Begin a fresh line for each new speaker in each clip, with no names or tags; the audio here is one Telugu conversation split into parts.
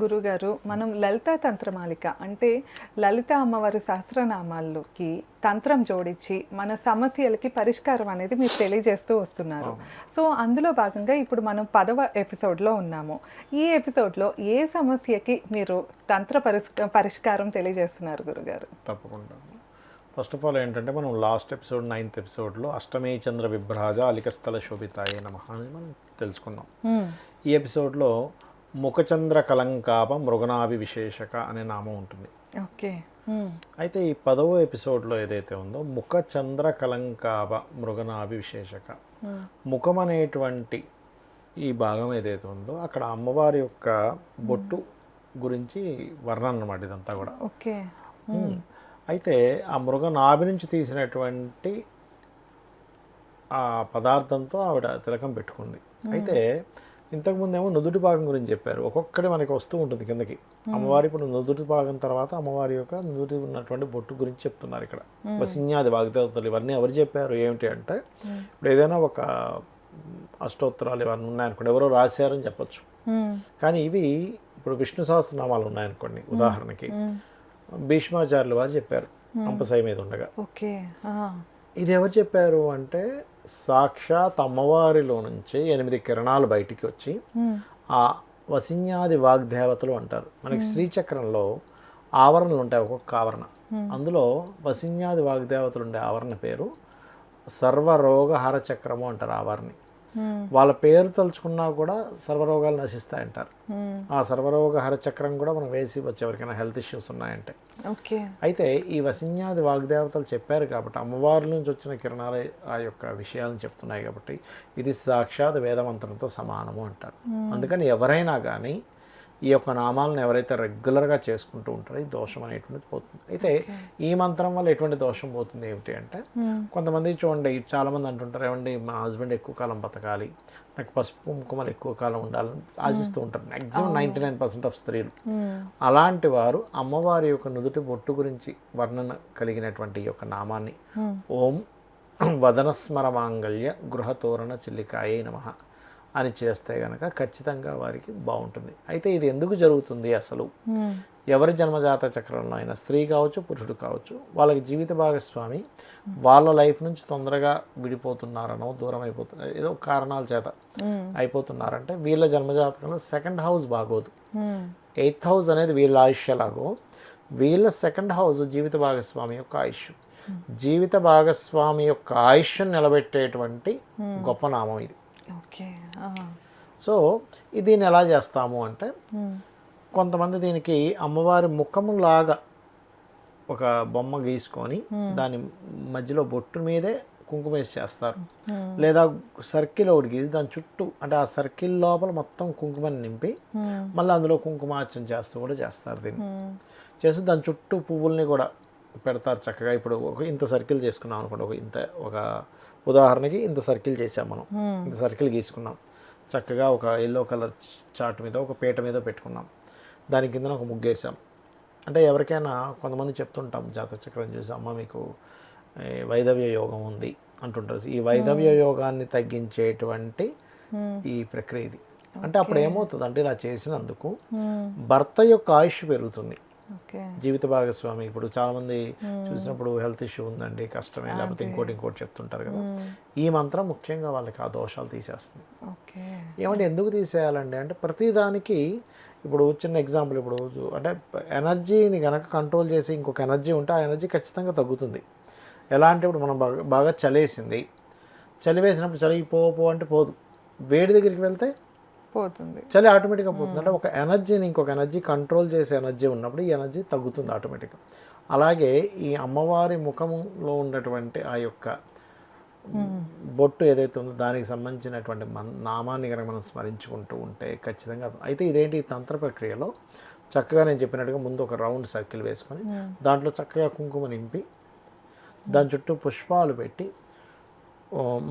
గురుగారు మనం లలిత తంత్రమాలిక అంటే లలిత అమ్మవారి సహస్రనామాల్లోకి తంత్రం జోడించి మన సమస్యలకి పరిష్కారం అనేది మీరు తెలియజేస్తూ వస్తున్నారు. సో అందులో భాగంగా ఇప్పుడు మనం పదవ ఎపిసోడ్లో ఉన్నాము. ఈ ఎపిసోడ్లో ఏ సమస్యకి మీరు తంత్ర పరిష్ పరిష్కారం తెలియజేస్తున్నారు గురుగారు?
తప్పకుండా. ఫస్ట్ ఆఫ్ ఆల్ ఏంటంటే మనం లాస్ట్ ఎపిసోడ్ నైన్త్ ఎపిసోడ్లో అష్టమే చంద్ర విభ్రాజ అలికస్థల శోభితాయే నమ అని మనం తెలుసుకున్నాం. ఈ ఎపిసోడ్లో ముఖచంద్ర కలంకాప మృగనాభి విశేషక అనే నామం ఉంటుంది.
ఓకే.
అయితే ఈ పదవ ఎపిసోడ్లో ఏదైతే ఉందో ముఖచంద్ర కలంకాప మృగనాభి విశేషక ముఖం అనేటువంటి ఈ భాగం ఏదైతే ఉందో అక్కడ అమ్మవారి యొక్క బొట్టు గురించి వర్ణన అన్నమాట ఇదంతా కూడా.
ఓకే.
అయితే ఆ మృగ నాభి నుంచి తీసినటువంటి ఆ పదార్థంతో ఆవిడ తిలకం పెట్టుకుంది. అయితే ఇంతకుముందేమో నుదుటి భాగం గురించి చెప్పారు. ఒక్కొక్కటి మనకి వస్తూ ఉంటుంది కిందకి. అమ్మవారి ఇప్పుడు నుదుటి భాగం తర్వాత అమ్మవారి యొక్క నుదుటి ఉన్నటువంటి బొట్టు గురించి చెప్తున్నారు ఇక్కడ. వసిన్యాది వాగ్దేవతలు ఇవన్నీ ఎవరు చెప్పారు? ఏమిటి అంటే ఇప్పుడు ఏదైనా ఒక అష్టోత్తరాలు ఇవన్నీ ఉన్నాయనుకోండి ఎవరో రాశారని చెప్పొచ్చు. కానీ ఇవి ఇప్పుడు విష్ణు సహస్రనామాలు ఉన్నాయనుకోండి ఉదాహరణకి భీష్మాచార్యులు వారు చెప్పారు అంపసాయి మీద ఉండగా.
ఓకే.
ఇది ఎవరు చెప్పారు అంటే సాక్షాత్ అమ్మవారిలో నుంచి ఎనిమిది కిరణాలు బయటికి వచ్చి ఆ వసిన్యాది వాగ్దేవతలు అంటారు. మనకి శ్రీచక్రంలో ఆవరణలు ఉంటాయి ఒక్కొక్క ఆవరణ. అందులో వసిన్యాది వాగ్దేవతలు ఉండే ఆవరణ పేరు సర్వరోగహర చక్రము అంటారు ఆవరణని. వాళ్ళ పేరు తలుచుకున్నా కూడా సర్వరోగాలు నశిస్తాయంటారు. ఆ సర్వరోగహర చక్రం కూడా మనం వేసి వచ్చే ఎవరికైనా హెల్త్ ఇష్యూస్ ఉన్నాయంటే.
ఓకే.
అయితే ఈ వసిన్యాది వాగ్దేవతలు చెప్పారు కాబట్టి అమ్మవారి నుంచి వచ్చిన కిరణాలు ఆ యొక్క విషయాలను చెప్తున్నాయి కాబట్టి ఇది సాక్షాత్ వేదమంత్రంతో సమానము అంటారు. అందుకని ఎవరైనా కానీ ఈ యొక్క నామాలను ఎవరైతే రెగ్యులర్గా చేసుకుంటూ ఉంటారో ఈ దోషం అనేటువంటిది పోతుంది. అయితే ఈ మంత్రం వల్ల ఎటువంటి దోషం పోతుంది ఏమిటి అంటే కొంతమంది చూడండి చాలామంది అంటుంటారు ఏమండి మా హస్బెండ్ ఎక్కువ కాలం బతకాలి నాకు పసుపు కుంకుమలు ఎక్కువ కాలం ఉండాలని ఆశిస్తూ ఉంటారు. Maximum ninety nine percent of స్త్రీలు. అలాంటి వారు అమ్మవారి యొక్క నుదుటి బొట్టు గురించి వర్ణన కలిగినటువంటి ఈ యొక్క నామాన్ని ఓం వదనస్మర మాంగళ్య గృహతోరణ చిల్లికాయే నమ. అని చేస్తే గనక ఖచ్చితంగా వారికి బాగుంటుంది. అయితే ఇది ఎందుకు జరుగుతుంది అసలు? ఎవరి జన్మజాత చక్రంలో అయినా స్త్రీ కావచ్చు పురుషుడు కావచ్చు వాళ్ళకి జీవిత భాగస్వామి వాళ్ళ లైఫ్ నుంచి తొందరగా విడిపోతున్నారనో దూరం అయిపోతున్నారు ఏదో కారణాల చేత అయిపోతున్నారంటే వీళ్ళ జన్మజాతకంలో సెకండ్ హౌస్ బాగోదు. ఎయిత్ హౌస్ అనేది వీళ్ళ ఆయుష్ ఎలాగో వీళ్ళ సెకండ్ హౌస్ జీవిత భాగస్వామి యొక్క ఆయుష్ జీవిత భాగస్వామి యొక్క ఆయుష్ను నిలబెట్టేటువంటి గొప్ప నామం ఇది.
ఓకే
సో దీన్ని ఎలా చేస్తాము అంటే కొంతమంది దీనికి అమ్మవారి ముఖములాగా ఒక బొమ్మ గీసుకొని దాని మధ్యలో బొట్టు మీదే కుంకుమ వేసి చేస్తారు. లేదా సర్కిల్ ఒకటి గీసి దాని చుట్టూ అంటే ఆ సర్కిల్ లోపల మొత్తం కుంకుమని నింపి మళ్ళీ అందులో కుంకుమార్చన చేస్తూ కూడా చేస్తారు దీన్ని. చేసి దాని చుట్టూ పువ్వుల్ని కూడా పెడతారు చక్కగా. ఇప్పుడు ఒక ఇంత సర్కిల్ చేసుకున్నాం అనుకోండి ఒక ఇంత ఒక ఉదాహరణకి ఇంత సర్కిల్ చేసాం మనం. ఇంత సర్కిల్ గీసుకున్నాం. చక్కగా ఒక ఎల్లో కలర్ చార్ట్ మీద ఒక పీట మీద పెట్టుకున్నాం. దాని కింద ఒక ముగ్గేసాం అంటే ఎవరికైనా కొంతమంది చెప్తుంటాం జాతక చక్రం చూసి అమ్మ మీకు వైదవ్య యోగం ఉంది అంటుంటారు. ఈ వైదవ్య యోగాన్ని తగ్గించేటువంటి ఈ ప్రక్రియ ఇది. అంటే అప్పుడు ఏమవుతుంది అంటే ఇలా చేసినందుకు భర్త యొక్క ఆయుష్ పెరుగుతుంది. జీవిత భాగస్వామి. ఇప్పుడు చాలా మంది చూసినప్పుడు హెల్త్ ఇష్యూ ఉందండి కష్టమే లేకపోతే ఇంకోటి ఇంకోటి చెప్తుంటారు కదా. ఈ మంత్రం ముఖ్యంగా వాళ్ళకి ఆ దోషాలు తీసేస్తుంది. ఏమంటే ఎందుకు తీసేయాలండి? అంటే ప్రతిదానికి ఇప్పుడు చిన్న ఎగ్జాంపుల్ ఇప్పుడు అంటే ఎనర్జీని కనుక కంట్రోల్ చేసి ఇంకొక ఎనర్జీ ఉంటే ఆ ఎనర్జీ ఖచ్చితంగా తగ్గుతుంది. ఎలా అంటే ఇప్పుడు మనం బాగా బాగా చలేసింది. చలి వేసినప్పుడు చలి పో పో అంటే పోదు. వేడి దగ్గరికి వెళ్తే
పోతుంది.
చలి ఆటోమేటిక్గా పోతుంది. అంటే ఒక ఎనర్జీని ఇంకొక ఎనర్జీ కంట్రోల్ చేసే ఎనర్జీ ఉన్నప్పుడు ఈ ఎనర్జీ తగ్గుతుంది ఆటోమేటిక్గా అలాగే ఈ అమ్మవారి ముఖంలో ఉన్నటువంటి ఆ యొక్క బొట్టు ఏదైతే ఉందో దానికి సంబంధించినటువంటి మన్ నామాన్ని కనుక మనం స్మరించుకుంటూ ఉంటే ఖచ్చితంగా అయితే ఇదేంటి ఈ తంత్ర ప్రక్రియలో? చక్కగా నేను చెప్పినట్టుగా ముందు ఒక రౌండ్ సర్కిల్ వేసుకొని దాంట్లో చక్కగా కుంకుమ నింపి దాని చుట్టూ పుష్పాలు పెట్టి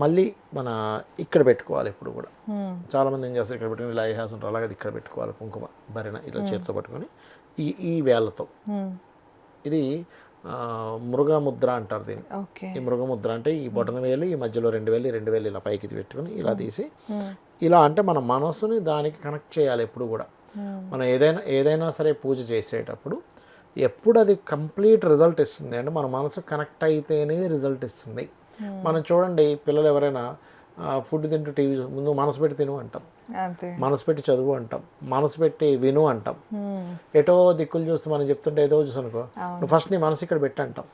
మళ్ళీ మన ఇక్కడ పెట్టుకోవాలి ఇప్పుడు కూడా
మ్మ్.
చాలా మంది ఏం చేస్తారు ఇక్కడ పెట్టుకుని ఇలా ఐహాస్ ఉంటారు అలాగే అది ఇక్కడ పెట్టుకోవాలి కుంకుమ భరిన ఇలా చేతితో పట్టుకొని ఈ ఈ వేళ్ళతో. ఇది మృగముద్ర అంటారు దీన్ని
ఓకే
ఈ మృగముద్ర అంటే ఈ బొటన వేలు ఈ మధ్యలో రెండు వేలు రెండు వేలు ఇలా పైకి పెట్టుకుని ఇలా తీసి. ఇలా అంటే మన మనసుని దానికి కనెక్ట్ చేయాలి ఎప్పుడు కూడా. మనం ఏదైనా ఏదైనా సరే పూజ చేసేటప్పుడు ఎప్పుడు అది కంప్లీట్ రిజల్ట్ ఇస్తుంది అంటే మన మనసు కనెక్ట్ అయితేనే రిజల్ట్ ఇస్తుంది మనం చూడండి పిల్లలు ఎవరైనా ఫుడ్ తింటూ టీవీ ముందు మనసు పెట్టి తిను అంటాం. మనసు పెట్టి చదువు అంటాం. మనసు పెట్టి విను అంటాం.
మ్మ్.
ఎటో దిక్కులు చూస్తూ మనం చెప్తుంటే ఏదో చూసానుకో నువ్వు ఫస్ట్ నీ మనసు ఇక్కడ పెట్టి అంటాం.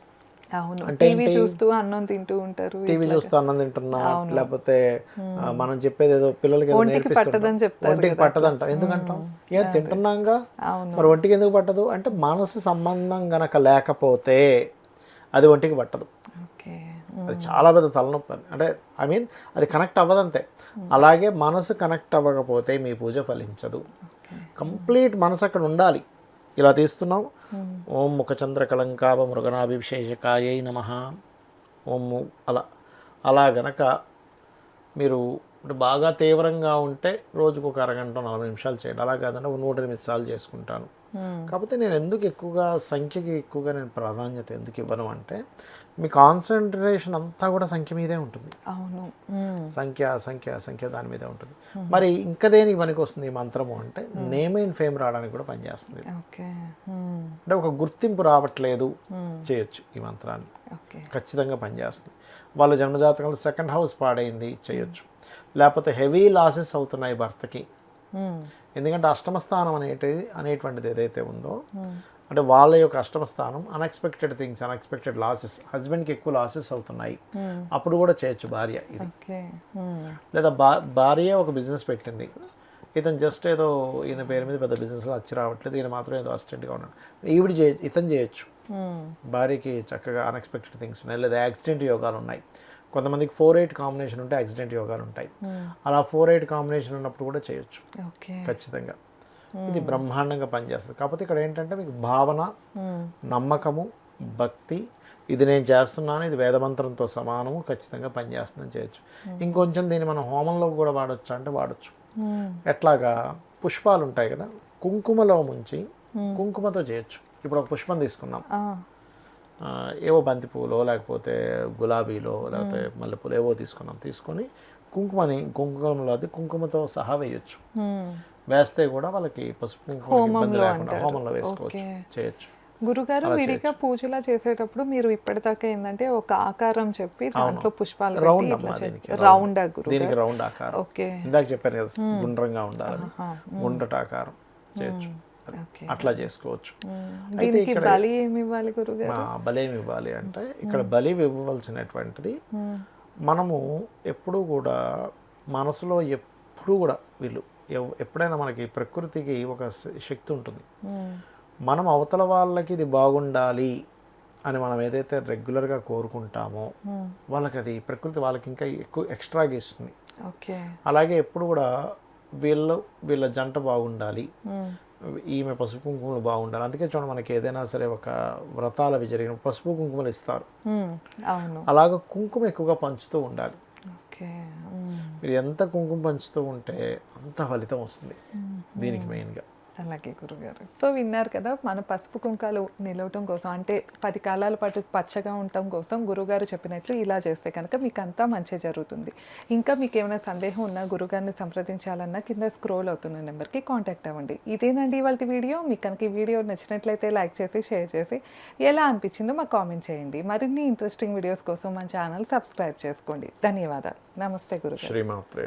అంటే
టీవీ చూస్తూ అన్నం తింటూ ఉంటారు
టీవీ చూస్తూ అన్నం తింటున్నా లేకపోతే ఆ, మనం చెప్పేది ఏదో పిల్లలకి
ఒంటికి
నేర్పిస్తుంటాం.
పట్టదని చెప్తారు
ఒంటికి పట్టదంటాం ఎందుకంటాం? ఏం తింటున్నాంగా? మరి ఒంటికి ఎందుకు పట్టదు? అంటే మనసు సంబంధం గనక లేకపోతే అది ఒంటికి పట్టదు.
ఓకే.
అది చాలా పెద్ద తలనొప్పి అంటే ఐ మీన్ అది కనెక్ట్ అవ్వదంతే. అలాగే మనసు కనెక్ట్ అవ్వకపోతే మీ పూజ ఫలించదు. కంప్లీట్ మనసు అక్కడ ఉండాలి. ఇలా తీస్తున్నాం. ఓం ముఖచంద్ర కలంకాభ మృగనాభిషేషకాయై నమ. ఓం అలా అలా గనక మీరు అంటే బాగా తీవ్రంగా ఉంటే రోజుకు ఒక అరగంట నలభై నిమిషాలు చేయండి. అలా కాదంటే ఒక నూట ఎనిమిది సార్లు చేసుకుంటాను. కాకపోతే నేను ఎందుకు ఎక్కువగా సంఖ్యకి ఎక్కువగా నేను ప్రాధాన్యత ఎందుకు ఇవ్వను అంటే మీ కాన్సన్ట్రేషన్ అంతా కూడా సంఖ్య మీదే ఉంటుంది.
అవును. మ్మ్.
సంఖ్య సంఖ్య సంఖ్య దాని మీదే ఉంటుంది. మరి ఇంకా దేనికి పనికి వస్తుంది ఈ మంత్రము అంటే నేమ్ అండ్ ఫేమ్ రావడానికి కూడా పనిచేస్తుంది. అంటే ఒక గుర్తింపు రావట్లేదు చేయొచ్చు ఈ మంత్రాన్ని.
ఓకే.
ఖచ్చితంగా పనిచేస్తుంది. వాళ్ళ జన్మజాతకంలో సెకండ్ హౌస్ పాడైంది చేయొచ్చు. లేకపోతే హెవీ లాసెస్ అవుతున్నాయి భర్తకి. ఎందుకంటే అష్టమ స్థానం అనేటిది అనేటువంటిది ఏదైతే ఉందో అంటే వాళ్ళ యొక్క అష్టమ స్థానం అన్ఎక్స్పెక్టెడ్ థింగ్స్ అన్ఎక్స్పెక్టెడ్ లాసెస్ హస్బెండ్కి ఎక్కువ లాసెస్ అవుతున్నాయి. అప్పుడు కూడా చేయొచ్చు భార్య ఇది.
మ్మ్.
లేదా భార్య ఒక బిజినెస్ పెట్టింది. ఇతను జస్ట్ ఏదో ఈయన పేరు మీద పెద్ద బిజినెస్లో వచ్చి రావట్లేదు ఈయన మాత్రం ఏదో అసిస్టెంట్గా ఉన్నాడు. ఈవిడ చే ఇతను చేయొచ్చు. భార్యకి చక్కగా అన్ఎక్స్పెక్టెడ్ థింగ్స్ ఉన్నాయి లేదా యాక్సిడెంట్ యోగాలు ఉన్నాయి. కొంతమందికి ఫోర్ ఎయిట్ కాంబినేషన్ ఉంటే యాక్సిడెంట్ యోగాలు ఉంటాయి. అలా ఫోర్ ఎయిట్ కాంబినేషన్ ఉన్నప్పుడు కూడా చేయొచ్చు. ఖచ్చితంగా. ఇది బ్రహ్మాండంగా పనిచేస్తుంది. కాకపోతే ఇక్కడ ఏంటంటే మీకు భావన
మ్మ్.
నమ్మకము భక్తి ఇది నేను చేస్తున్నాను ఇది వేదమంత్రంతో సమానము ఖచ్చితంగా పనిచేస్తుందని చేయొచ్చు. ఇంకొంచెం దీన్ని మనం హోమంలో కూడా వాడచ్చు అంటే వాడచ్చు. ఎట్లాగా? పుష్పాలు ఉంటాయి కదా. కుంకుమలో ముంచి కుంకుమతో చేయొచ్చు. ఇప్పుడు ఒక పుష్పం తీసుకున్నాం ఏవో బంతి పూలో లేకపోతే గులాబీలో లేకపోతే మల్లెపూలు ఏవో తీసుకున్నాం. తీసుకొని కుంకుమని కుంకుమలో అది కుంకుమతో సహా వేయొచ్చు. వేస్తే కూడా వాళ్ళకి పసుపు ఇబ్బంది లేకుండా హోమంలో వేసుకోవచ్చు. చేయొచ్చు.
గురుగారు విడిగా పూజలా చేసేటప్పుడు మీరు ఇప్పటిదాకా ఏంటంటే ఒక ఆకారం చెప్పి దాంట్లో పుష్పాలు
రౌండ్ దీనికి
రౌండ్.
ఆకారం.
ఓకే.
ఇందాక చెప్పాను కదా గుండ్రంగా ఉండాలని. గుండ్రట ఆకారం. చేయొచ్చు. అట్లా చేసుకోవచ్చు. అయితే ఇక్కడ
బలి ఏమి ఇవ్వాలి గురుగారు?
మా బలేమి ఇవ్వాలి అంటే ఇక్కడ బలి ఇవ్వవలసినటువంటిది మనము ఎప్పుడూ కూడా మనసులో ఎప్పుడూ కూడా వీళ్ళు ఎప్పుడైనా మనకి ప్రకృతికి ఒక శక్తి ఉంటుంది. మనం అవతల వాళ్ళకి ఇది బాగుండాలి అని మనం ఏదైతే రెగ్యులర్గా కోరుకుంటామో. వాళ్ళకి అది ప్రకృతి వాళ్ళకి ఇంకా ఎక్కువ ఎక్స్ట్రాగా ఇస్తుంది అలాగే ఎప్పుడు కూడా వీళ్ళు వీళ్ళ జంట బాగుండాలి. ఈమె పసుపు కుంకుమలు బాగుండాలి. అందుకే చూడండి మనకి ఏదైనా సరే ఒక వ్రతాలు అవి జరిగిన పసుపు కుంకుమలు ఇస్తారు. అలాగ కుంకుమ ఎక్కువగా పంచుతూ ఉండాలి. మీరు ఎంత కుంకుమ పంచుతూ ఉంటే అంత ఫలితం వస్తుంది. దీనికి మెయిన్గా
అలాగే గురుగారు. సో విన్నారు కదా మన పసుపు కుంకాలు నిలవటం కోసం అంటే పది కాలాల పాటు పచ్చగా ఉండటం కోసం గురుగారు చెప్పినట్లు ఇలా చేస్తే కనుక మీకు అంతా మంచి జరుగుతుంది. ఇంకా మీకు ఏమైనా సందేహం ఉన్నా గురుగారిని సంప్రదించాలన్నా కింద స్క్రోల్ అవుతున్న నెంబర్కి కాంటాక్ట్ అవ్వండి. ఇదేనండి ఇవాళ వీడియో. మీకు కనుక ఈ వీడియో నచ్చినట్లయితే లైక్ చేసి షేర్ చేసి ఎలా అనిపించిందో మాకు కామెంట్ చేయండి. మరిన్ని ఇంట్రెస్టింగ్ వీడియోస్ కోసం మన ఛానల్ సబ్స్క్రైబ్ చేసుకోండి. ధన్యవాదాలు. నమస్తే గురుగారు.
శ్రీమాత్రే